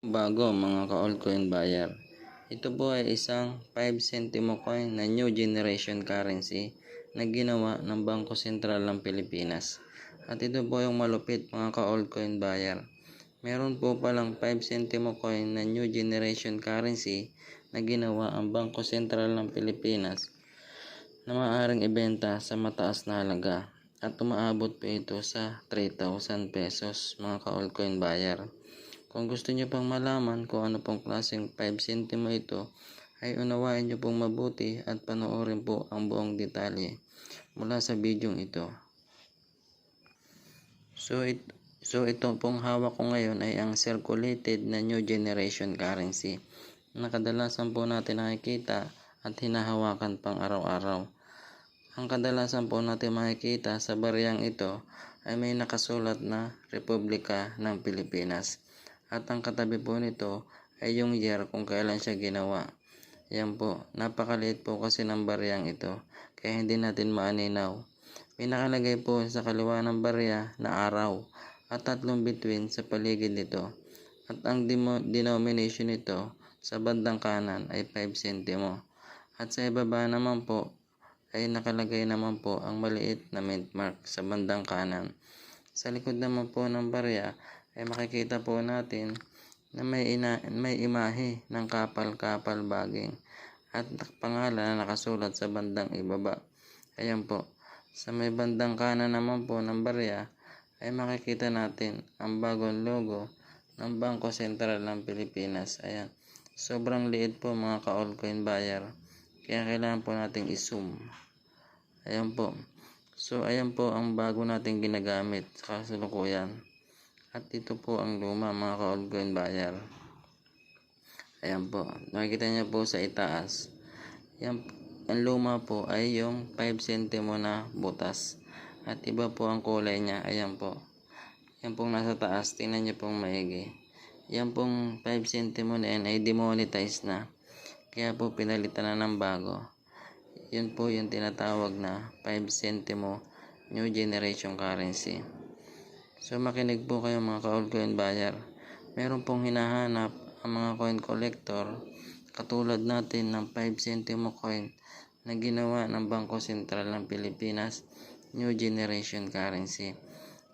Bago mga ka-altcoin buyer. Ito po ay isang 5 centimo coin na new generation currency na ginawa ng Bangko Sentral ng Pilipinas. At ito po yung malupit mga ka-altcoin buyer. Meron po palang 5 centimo coin na new generation currency na ginawa ang Bangko Sentral ng Pilipinas na maaaring ibenta sa mataas na halaga at umaabot po ito sa 3,000 pesos mga ka-altcoin buyer. Kung gusto niyo pang malaman kung ano pong klaseng 5 centimo ito, ay unawain niyo pong mabuti at panoorin po ang buong detalye mula sa bidyong ito. So, it, so ito pong hawak ko ngayon ay ang circulated na new generation currency na kadalasan po natin nakikita at hinahawakan pang araw-araw. Ang kadalasan po natin makikita sa bariyang ito ay may nakasulat na Republika ng Pilipinas. At ang katabi po nito ay yung year kung kailan siya ginawa. Yan po, napakaliit po kasi ng bariyang ito, kaya hindi natin maaninaw. May po sa kaliwa ng barya na araw at tatlong bituin sa paligid nito. At ang denomination nito sa bandang kanan ay 5 centimo. At sa ibaba naman po ay nakalagay naman po ang maliit na mint mark sa bandang kanan. Sa likod naman po ng barya ay makikita po natin na may, ina, may imahe ng kapal-kapal baging at pangalan na nakasulat sa bandang ibaba. Ayan po. Sa may bandang kanan naman po ng barya ay makikita natin ang bagong logo ng Bangko Sentral ng Pilipinas. Ayan. Sobrang liit po mga ka-altcoin buyer. Kaya kailangan po nating i-zoom. Ayan po. So, ayan po ang bago nating ginagamit sa kasalukuyan. At ito po ang luma mga ka-altcoin buyer. Ayan po. Nakikita niyo po sa itaas. Yan, ang luma po ay yung 5 centimo na butas. At iba po ang kulay niya. Ayan po. Yan pong nasa taas. Tingnan niyo pong maigi. Yan pong 5 centimo na yan ay demonetize na. Kaya po pinalitan na ng bago. Yun po yung tinatawag na 5 centimo new generation currency. So makinig po kayo mga ka-altcoin buyer. Meron pong hinahanap ang mga coin collector katulad natin ng 5 centimo coin na ginawa ng Bangko Sentral ng Pilipinas New Generation Currency.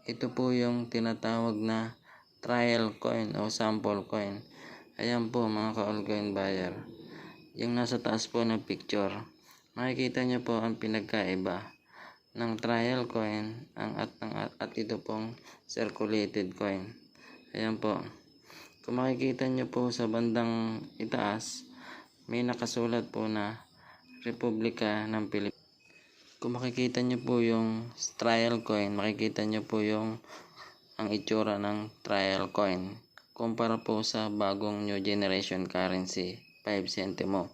Ito po yung tinatawag na trial coin o sample coin. Ayan po mga ka-altcoin buyer. Yung nasa taas po ng picture. Makikita niyo po ang pinagkaiba ng trial coin ang at, ang, at, at ito pong circulated coin. Ayan po. Kung makikita niyo po sa bandang itaas, may nakasulat po na Republika ng Pilipinas. Kung makikita niyo po yung trial coin, makikita niyo po yung ang itsura ng trial coin kumpara po sa bagong new generation currency 5 centimo.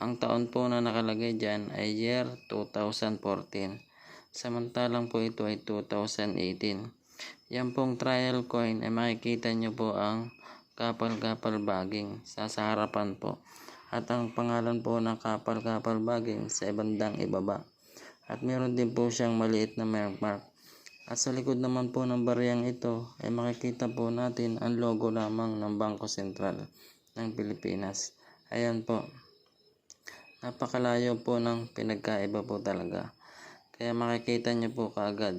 Ang taon po na nakalagay dyan ay year 2014. Samantalang po ito ay 2018. Yan pong trial coin ay makikita nyo po ang kapal-kapal baging sa, sa harapan po. At ang pangalan po ng kapal-kapal baging sa bandang ibaba. At meron din po siyang maliit na mark. At sa likod naman po ng bariyang ito ay makikita po natin ang logo lamang ng Bangko Sentral ng Pilipinas. Ayan po. Napakalayo po ng pinagkaiba po talaga. Kaya makikita niyo po kaagad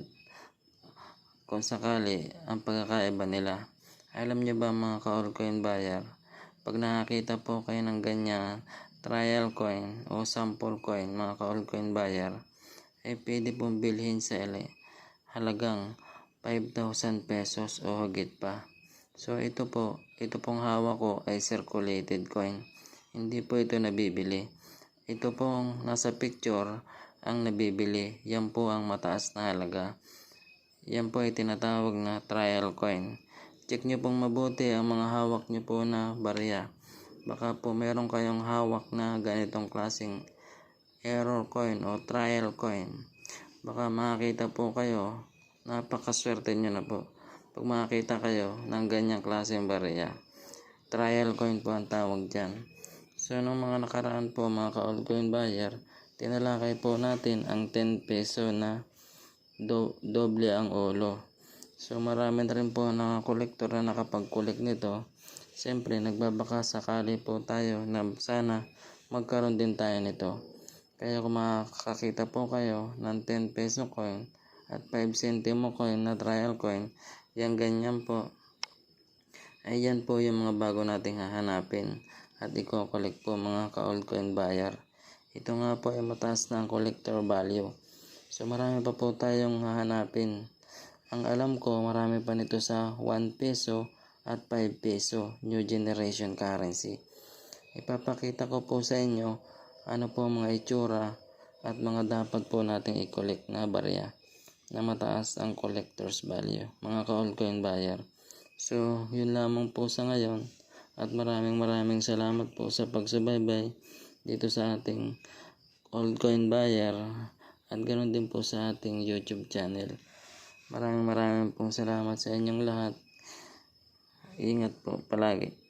kung sakali ang pagkakaiba nila. Alam niyo ba mga ka-altcoin buyer, pag nakakita po kayo ng ganyan trial coin o sample coin mga ka-altcoin buyer, ay pwede pong bilhin sa LA halagang 5,000 pesos o higit pa. So ito po, ito pong hawak ko ay circulated coin. Hindi po ito nabibili. Ito pong nasa picture ang nabibili. Yan po ang mataas na halaga. Yan po ay tinatawag na trial coin. Check nyo pong mabuti ang mga hawak nyo po na barya. Baka po meron kayong hawak na ganitong klaseng error coin o trial coin. Baka makakita po kayo, napakaswerte nyo na po. Pag makakita kayo ng ganyang klaseng barya. Trial coin po ang tawag dyan. So, nung mga nakaraan po mga ka-altcoin buyer, tinalakay po natin ang 10 peso na do, doble ang ulo. So, marami na rin po na kolektor na nakapag-collect nito Siyempre, nagbabaka sakali po tayo na sana magkaroon din tayo nito. Kaya kung makakakita po kayo ng 10 peso coin at 5 centimo coin na trial coin, yan ganyan po. Ayan po yung mga bago nating hahanapin at i-collect po mga ka-old coin buyer. Ito nga po ay mataas na ang collector value. So marami pa po tayong hahanapin. Ang alam ko marami pa nito sa 1 peso at 5 peso new generation currency. Ipapakita ko po sa inyo ano po mga itsura at mga dapat po nating i-collect na barya na mataas ang collector's value, mga ka-old coin buyer. So, yun lamang po sa ngayon at maraming maraming salamat po sa pagsubaybay dito sa ating old coin buyer at ganoon din po sa ating YouTube channel. Maraming maraming pong salamat sa inyong lahat. Ingat po palagi.